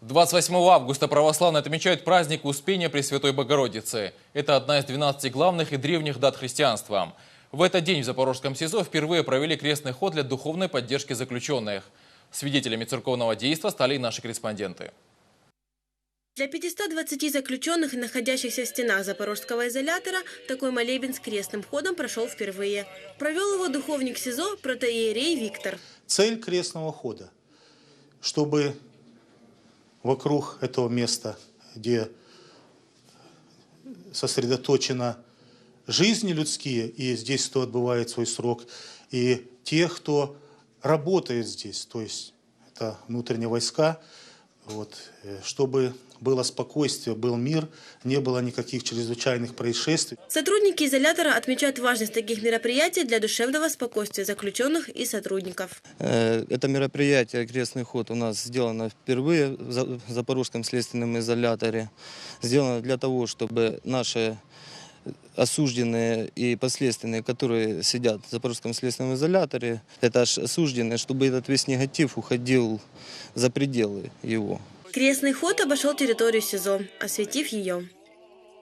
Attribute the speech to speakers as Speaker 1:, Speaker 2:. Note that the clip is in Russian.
Speaker 1: 28 августа православные отмечают праздник Успения Пресвятой Богородицы. Это одна из 12 главных и древних дат христианства. В этот день в Запорожском СИЗО впервые провели крестный ход для духовной поддержки заключенных. Свидетелями церковного действа стали и наши корреспонденты.
Speaker 2: Для 520 заключенных, находящихся в стенах запорожского изолятора, такой молебен с крестным ходом прошел впервые. Провел его духовник СИЗО протоиерей Виктор.
Speaker 3: Цель крестного хода, чтобы вокруг этого места, где сосредоточена жизни людские, и здесь кто отбывает свой срок, и тех, кто работает здесь, то есть это внутренние войска, вот, э, чтобы было спокойствие, был мир, не было никаких чрезвычайных происшествий.
Speaker 2: Сотрудники изолятора отмечают важность таких мероприятий для душевного спокойствия заключенных и сотрудников.
Speaker 4: Э, Это мероприятие «Крестный ход» у нас сделано впервые в За- в Запорожском следственном изоляторе. Сделано для того, чтобы наши осужденные и последственные, которые сидят в Запорожском следственном изоляторе, это аж осужденные, чтобы этот весь негатив уходил за пределы его.
Speaker 2: Крестный ход обошел территорию СИЗО, осветив ее.